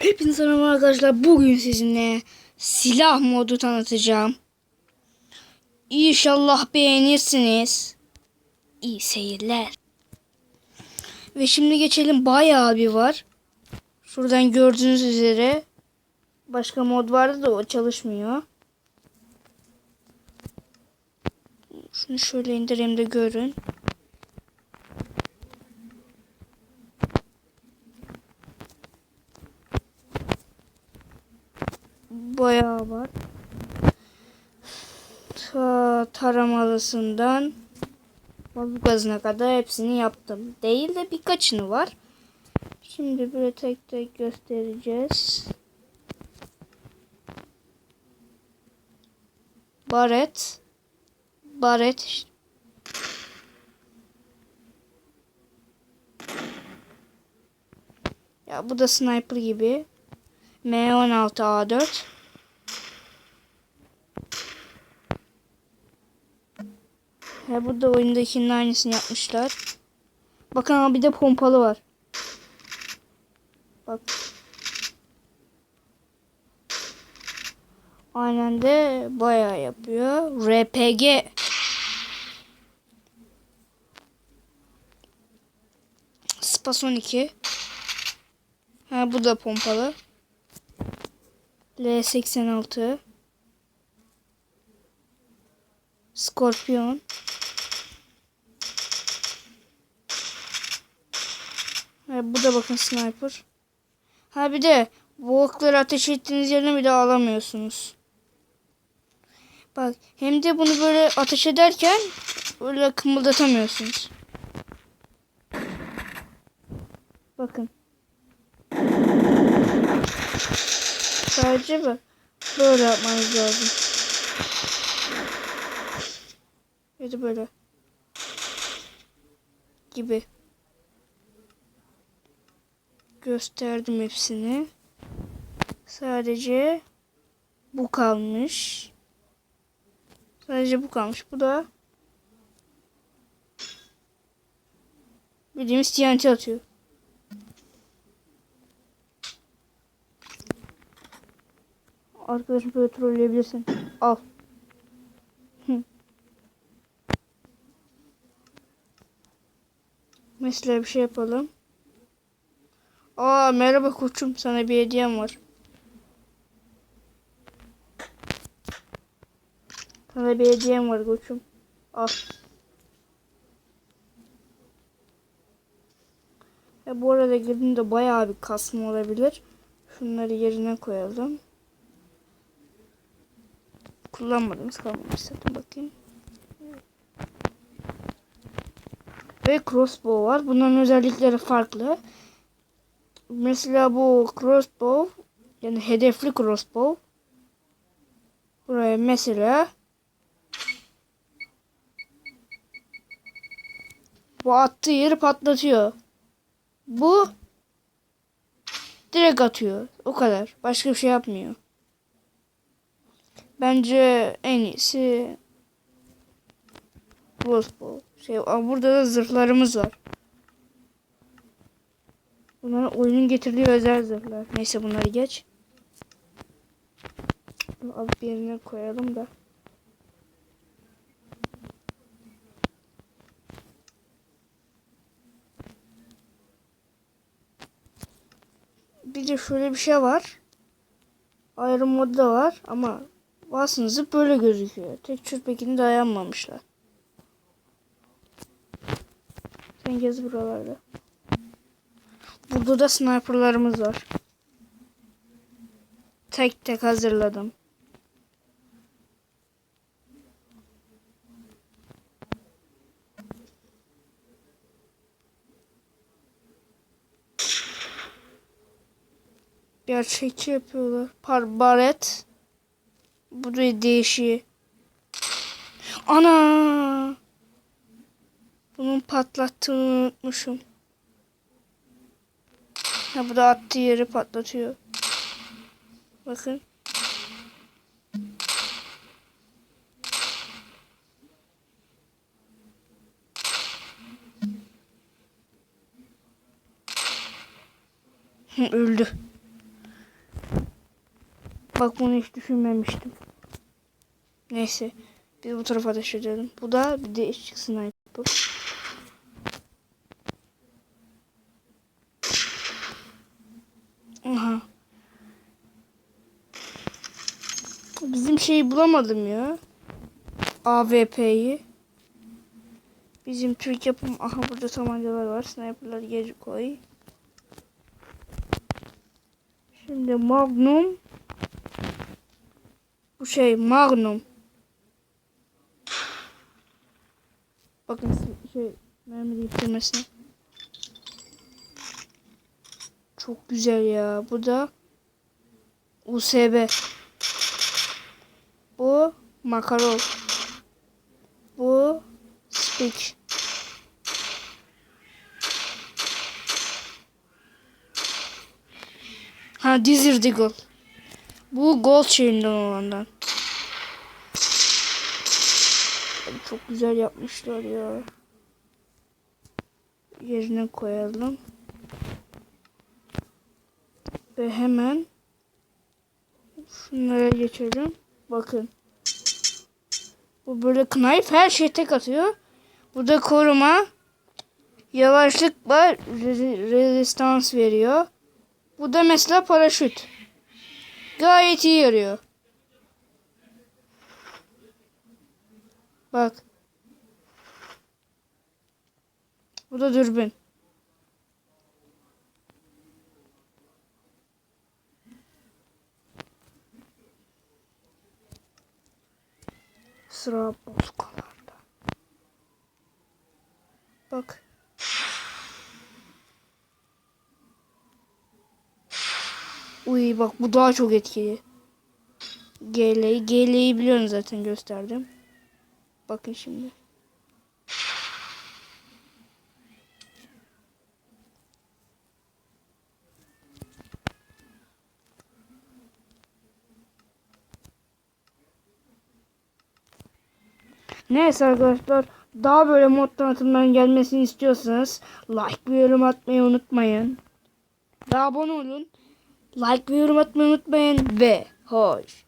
Hepinize merhaba arkadaşlar. Bugün sizinle silah modu tanıtacağım. İnşallah beğenirsiniz. İyi seyirler. Ve şimdi geçelim bayağı bir var. Şuradan gördüğünüz üzere başka mod vardı da o çalışmıyor. Şunu şöyle indireyim de görün. Bayağı var. Ta taramalısından bazukasına kadar hepsini yaptım. Değil de birkaçını var. Şimdi böyle tek tek göstereceğiz. Baret. Baret. Ya bu da sniper gibi. M16A4. He burada oyundakinin aynısını yapmışlar. Bakın ama bir de pompalı var. Bak. Aynen de bayağı yapıyor. RPG. Spason 2. Ha bu da pompalı. L86 Skorpiyon ha, Bu da bakın sniper. Ha bir de bu okları ateş ettiğiniz yerine bir daha alamıyorsunuz. Bak hem de bunu böyle ateş ederken böyle kımıldatamıyorsunuz. Bakın. Sadece bak. Böyle yapmanız lazım. Ya da böyle. Gibi. Gösterdim hepsini. Sadece bu kalmış. Sadece bu kalmış. Bu da bildiğimiz TNT atıyor. Arkadaşım böyle trolleyebilirsin. Al. Mesela bir şey yapalım. Aa merhaba koçum sana bir hediyem var. Sana bir hediyem var koçum. Al. Ya bu arada girdiğimde bayağı bir kasma olabilir. Şunları yerine koyalım kullanmadığımız kalmamış zaten bakayım. Ve crossbow var. Bunların özellikleri farklı. Mesela bu crossbow yani hedefli crossbow. Buraya mesela bu attığı yeri patlatıyor. Bu direkt atıyor. O kadar. Başka bir şey yapmıyor. Bence en iyisi crossbow. Şey, burada da zırhlarımız var. Bunlar oyunun getirdiği özel zırhlar. Neyse bunları geç. Alıp yerine koyalım da. Bir de şöyle bir şey var. Ayrı modda var ama Vasınızı böyle gözüküyor. Tek çürpekini dayanmamışlar. Sen gez buralarda. Burada da sniperlarımız var. Tek tek hazırladım. Gerçekçi yapıyorlar. Par baret. Bu da değişiyor. Ana! Bunun patlattığını unutmuşum. Ha bu da attığı yeri patlatıyor. Bakın. Öldü. Bak bunu hiç düşünmemiştim. Neyse. Biz bu tarafa edelim. Bu da bir değişik sniper. Aha. Bizim şeyi bulamadım ya. AWP'yi. Bizim Türk yapım. Aha burada tabancalar var. Sniper'ları geri koy. Şimdi Magnum. Bu şey Magnum. Bakın şey mermi değiştirmesine. Çok güzel ya. Bu da USB. Bu Makarov. Bu Speak. Ha Desert Eagle. Bu Gold Chain'den olandan. Çok güzel yapmışlar ya. Yerine koyalım. Ve hemen şunlara geçelim. Bakın. Bu böyle knife her şey tek atıyor. Burada koruma. Yavaşlık var. re- Resistans veriyor. Bu da mesela paraşüt. Gayet iyi yarıyor. Bak. Bu da dürbün. Sıra bozkalarda. Bak. Uy bak bu daha çok etkili. GL'yi GL'yi biliyorsun zaten gösterdim. Bakın şimdi. Neyse arkadaşlar daha böyle mod tanıtımların gelmesini istiyorsanız like ve yorum atmayı unutmayın. Ve abone olun. Like ve yorum atmayı unutmayın ve hoş.